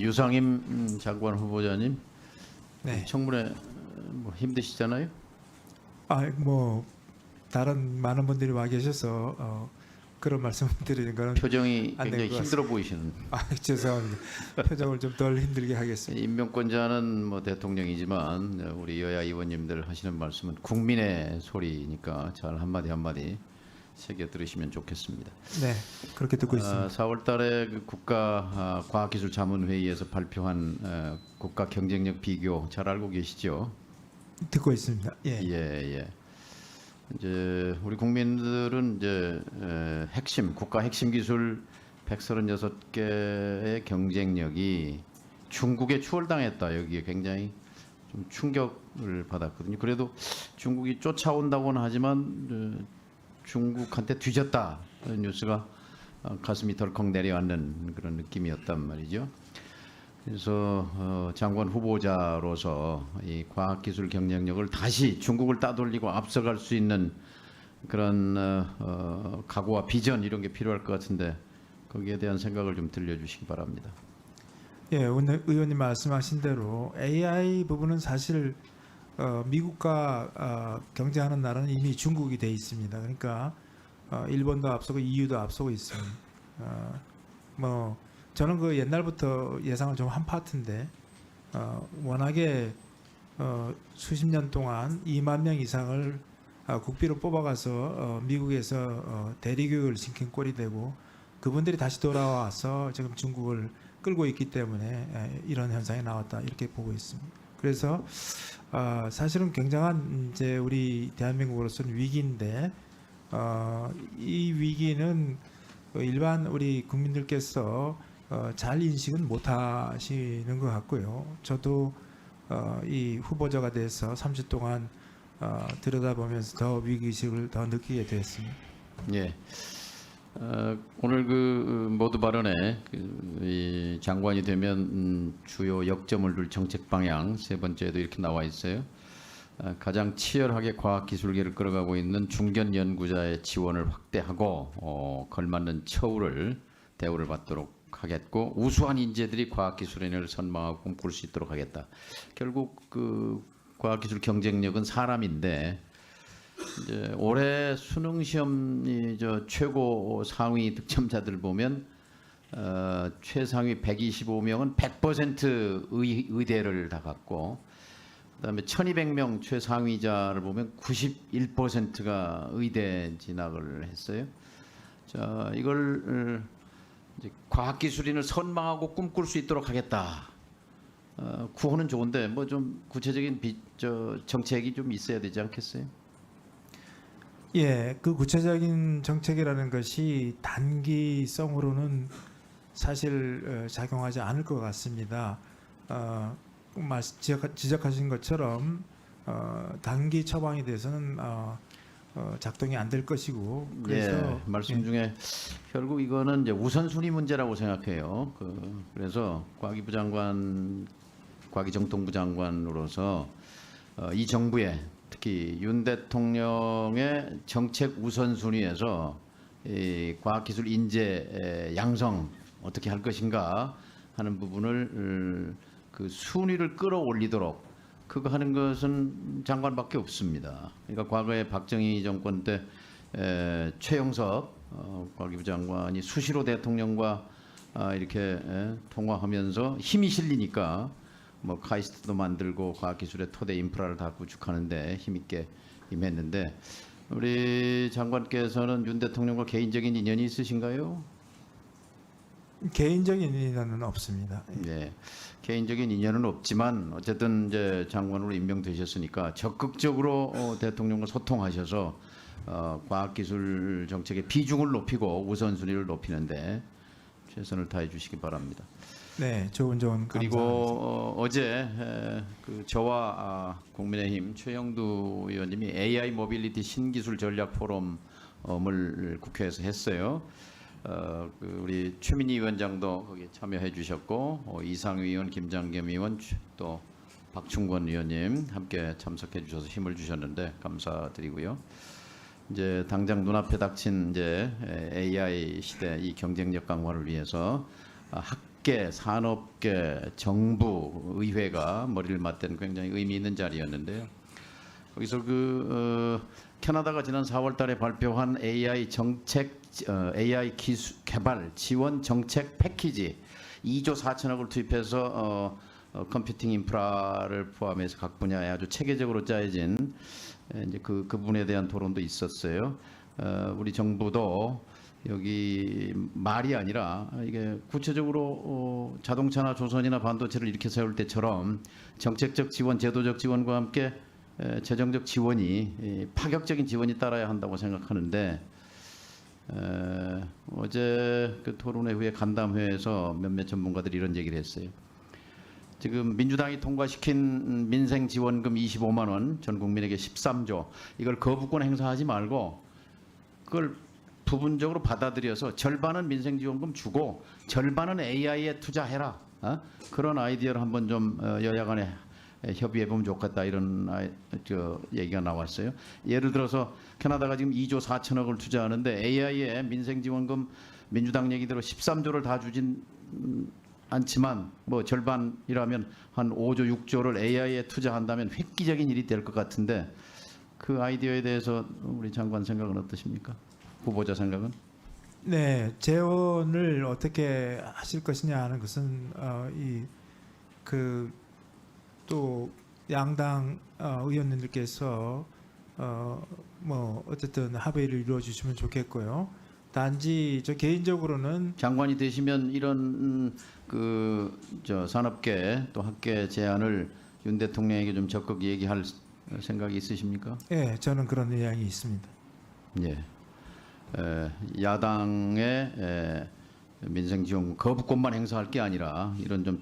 유상임 음, 장관 후보자님 네. 청문회 어, 뭐 힘드시잖아요. 아, 뭐 다른 많은 분들이 와 계셔서 어, 그런 말씀을 드리는 거는 표정이 굉장히 힘들어 보이시는. 아, 죄송합니다. 표정을 좀 덜 힘들게 하겠습니다. 임명권자는 뭐 대통령이지만 어, 우리 여야 의원님들 하시는 말씀은 국민의 소리니까 잘 한마디 한마디 새겨 들으시면 좋겠습니다. 네, 그렇게 듣고 있습니다. 4월달에 그 국가 아, 과학기술자문회의에서 발표한 어, 국가 경쟁력 비교 잘 알고 계시죠? 듣고 있습니다. 예. 예, 예. 이제 우리 국민들은 이제 에, 핵심 국가 핵심 기술 136개의 경쟁력이 중국에 추월당했다. 여기에 굉장히 좀 충격을 받았거든요. 그래도 중국이 쫓아온다고는 하지만 어, 중국한테 뒤졌다. 뉴스가 어, 가슴이 덜컥 내려앉는 그런 느낌이었단 말이죠. 그래서 어, 장관 후보자로서 이 과학기술 경쟁력을 다시 중국을 따돌리고 앞서갈 수 있는 그런 어, 어, 각오와 비전 이런 게 필요할 것 같은데 거기에 대한 생각을 좀 들려주시기 바랍니다. 예, 오늘 의원님 말씀하신 대로 AI 부분은 사실 어, 미국과 어, 경쟁하는 나라는 이미 중국이 돼 있습니다. 그러니까 어, 일본도 앞서고 EU도 앞서고 있습니다. 어, 뭐 저는 그 옛날부터 예상을 좀 한 파트인데 어, 워낙에 어, 수십 년 동안 2만 명 이상을 어, 국비로 뽑아가서 어, 미국에서 어, 대리교육을 시킨 꼴이 되고 그분들이 다시 돌아와서 지금 중국을 끌고 있기 때문에 에, 이런 현상이 나왔다 이렇게 보고 있습니다. 그래서 어, 사실은 굉장한 이제 우리 대한민국으로서는 위기인데 어, 이 위기는 일반 우리 국민들께서 어, 잘 인식은 못하시는 것 같고요. 저도 어, 이 후보자가 돼서 30 동안 어, 들여다보면서 더 위기의식을 더 느끼게 됐습니다. 예. 어, 오늘 그 어, 모두 발언에 그, 이 장관이 되면 음, 주요 역점을 둘 정책 방향 세 번째도 이렇게 나와 있어요. 어, 가장 치열하게 과학기술계를 끌어가고 있는 중견 연구자의 지원을 확대하고 어, 걸맞는 처우를 대우를 받도록 하겠고 우수한 인재들이 과학기술인을 선망하고 꿈꿀 수 있도록 하겠다. 결국 그 과학기술 경쟁력은 사람인데 이제 올해 수능 시험이 저 최고 상위 득점자들 보면 어, 최상위 125명은 100% 의, 의대를 다 갔고 그다음에 1200명 최상위자를 보면 91%가 의대 진학을 했어요. 자, 이걸 어, 과학기술인을 선망하고 꿈꿀 수 있도록 하겠다. 어, 구호는 좋은데 뭐 좀 구체적인 비, 저 정책이 좀 있어야 되지 않겠어요? 예, 그 구체적인 정책이라는 것이 단기성으로는 사실 어, 작용하지 않을 것 같습니다. 어, 지적- 지적하신 것처럼 어, 단기 처방에 대해서는 어, 어, 작동이 안 될 것이고 그래서 예, 말씀 예. 중에 결국 이거는 이제 우선순위 문제라고 생각해요. 그, 그래서 과기부 장관, 과기정통부 장관으로서 어, 이 정부의 특히 윤 대통령의 정책 우선순위에서 이 과학기술 인재 양성 어떻게 할 것인가 하는 부분을 음, 그 순위를 끌어올리도록 그거 하는 것은 장관밖에 없습니다. 그러니까 과거에 박정희 정권 때 에, 최영석 어, 과기부 장관이 수시로 대통령과 아, 이렇게 에, 통화하면서 힘이 실리니까 뭐 카이스트도 만들고 과학기술의 토대 인프라를 다 구축하는데 힘있게 임했는데 우리 장관께서는 윤 대통령과 개인적인 인연이 있으신가요? 개인적인 인연은 없습니다. 네, 개인적인 인연은 없지만 어쨌든 이제 장관으로 임명되셨으니까 적극적으로 어, 대통령과 소통하셔서 어, 과학기술 정책의 비중을 높이고 우선순위를 높이는데 최선을 다해 주시기 바랍니다. 네, 좋은 좋은 그리고 감사합니다. 어, 어제 에, 그 저와 아, 국민의힘 최영두 의원님이 AI 모빌리티 신기술 전략 포럼을 국회에서 했어요. 어, 그 우리 최민희 위원장도 거기에 참여해 주셨고 어, 이상희 의원, 김장겸 의원 최- 또 박충권 의원님 함께 참석해 주셔서 힘을 주셨는데 감사드리고요. 이제 당장 눈앞에 닥친 이제 AI 시대 이 경쟁력 강화를 위해서 아, 학 학계, 산업계, 정부, 의회가 머리를 맞댄 굉장히 의미 있는 자리였는데요. 거기서 그 어, 캐나다가 지난 4월달에 발표한 AI 정책, 어, AI 기술 개발 지원 정책 패키지 2조 4천억을 투입해서 어, 어, 컴퓨팅 인프라를 포함해서 각 분야에 아주 체계적으로 짜여진 에, 이제 그, 그 부분에 대한 토론도 있었어요. 어, 우리 정부도 여기 말이 아니라 이게 구체적으로 어, 자동차나 조선이나 반도체를 이렇게 세울 때처럼 정책적 지원, 제도적 지원과 함께 에, 재정적 지원이 이, 파격적인 지원이 따라야 한다고 생각하는데 에, 어제 그 토론회 후에 간담회에서 몇몇 전문가들이 이런 얘기를 했어요. 지금 민주당이 통과시킨 민생 지원금 25만 원 전 국민에게 13조 이걸 거부권 행사하지 말고 그걸 부분적으로 받아들여서 절반은 민생 지원금 주고 절반은 AI에 투자해라 어? 그런 아이디어를 한번 좀 어, 여야 간에 협의해 보면 좋겠다 이런 아이, 저 얘기가 나왔어요. 예를 들어서 캐나다가 지금 2조 4천억을 투자하는데 AI에 민생 지원금 민주당 얘기대로 13조를 다 주진 음, 않지만 뭐 절반이라면 한 5조 6조를 AI에 투자한다면 획기적인 일이 될 것 같은데 그 아이디어에 대해서 우리 장관 생각은 어떠십니까? 후보자 생각은? 네, 재원을 어떻게 하실 것이냐 하는 것은 어, 이그 또 양당 어, 의원님들께서 어, 뭐 어쨌든 합의를 이루어 주시면 좋겠고요. 단지 저 개인적으로는 장관이 되시면 이런 그저 산업계 또 학계 제안을 윤 대통령에게 좀 적극 얘기할 생각이 있으십니까? 예, 저는 그런 의향이 있습니다. 예. 에, 야당의 에, 민생 지원 거부권만 행사할 게 아니라 이런 좀